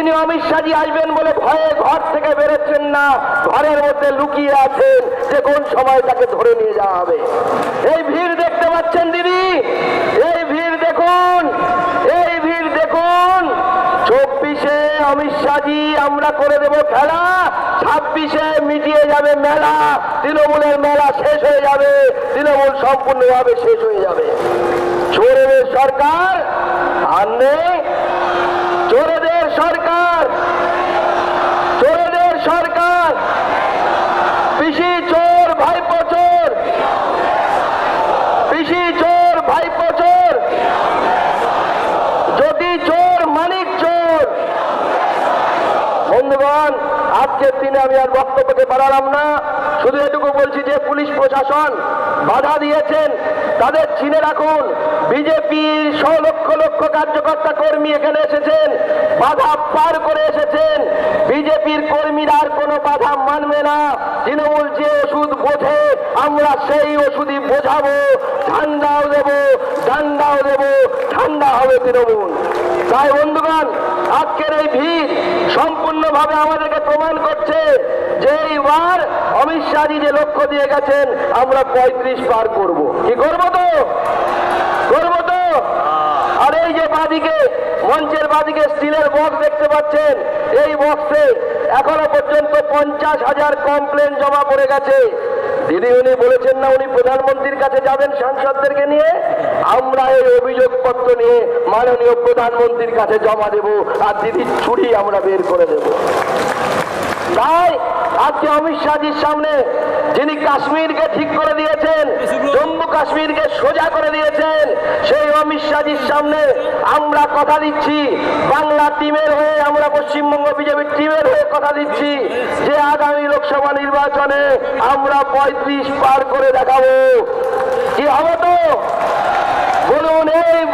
তিনি শাহজি আসবেন বলে ভয়ে ঘর থেকে বেরোচ্ছেন না, ঘরের মধ্যে লুকিয়ে আছেন, যে কোন সময় তাকে ধরে নিয়ে যাওয়া হবে। এই ভিড় দেখতে পাচ্ছেন দিদি? এই ভিড় দেখুন, এই ভিড় দেখুন। চব্বিশে অমিত আমরা করে দেব খেলা, ছাব্বিশে মিটিয়ে যাবে মেলা, তৃণমূলের মেলা শেষ হয়ে যাবে, তৃণমূল সম্পূর্ণভাবে শেষ হয়ে যাবে। চোরেদের সরকার আর নেই চোরেদের সরকার আজকের দিনে আমি আর বক্তব্যকে বাড়ালাম না। শুধু এটুকু বলছি যে পুলিশ প্রশাসন বাধা দিয়েছেন, তাদের চিনে রাখুন। বিজেপির ছ লক্ষ লক্ষ কার্যকর্তা কর্মী এখানে এসেছেন, বাধা পার করে এসেছেন। বিজেপির কর্মীরা আর কোনো বাধা মানবে না। তৃণমূল যে ওষুধ বোঝে, আমরা সেই ওষুধই বোঝাবো। ঠান্ডাও দেবো ঠান্ডাও দেবো ঠান্ডা হবে তৃণমূল। তাই বন্ধুগণ, আজকের এই ভিড় সম্পূর্ণভাবে আমাদেরকে প্রমাণ করছে যে এইবার অমিত শাহজি যে লক্ষ্য দিয়ে গেছেন, আমরা পঁয়ত্রিশ পার করব। কি করব তো? করব তো? আর এই যে বাদিকে, মঞ্চের বাদিকে স্টিলের বক্স দেখতে পাচ্ছেন, এই বক্সে এখনও পর্যন্ত পঞ্চাশ হাজার কমপ্লেন জমা পড়ে গেছে। দিদি উনি বলেছেন না উনি প্রধানমন্ত্রীর কাছে যাবেন সাংসদদেরকে নিয়ে আমরা এই অভিযোগপত্র নিয়ে মাননীয় প্রধানমন্ত্রীর কাছে জমা দেব আর দিদির ছুরি আমরা বের করে দেব। তাই আজকে অমিত শাহজির সামনে যিনি কাশ্মীরকে ঠিক করে দিয়েছেন জম্মু কাশ্মীরকে সোজা করে দিয়েছেন অমিত সামনে আমরা কথা দিচ্ছি। বাংলা টিমের হয়ে আমরা পশ্চিমবঙ্গ বিজেপির টিমের হয়ে কথা দিচ্ছি। যে আগামী লোকসভা নির্বাচনে আমরা পঁয়ত্রিশ পার করে দেখাবো। কি হবে তো? বলুন পার আমি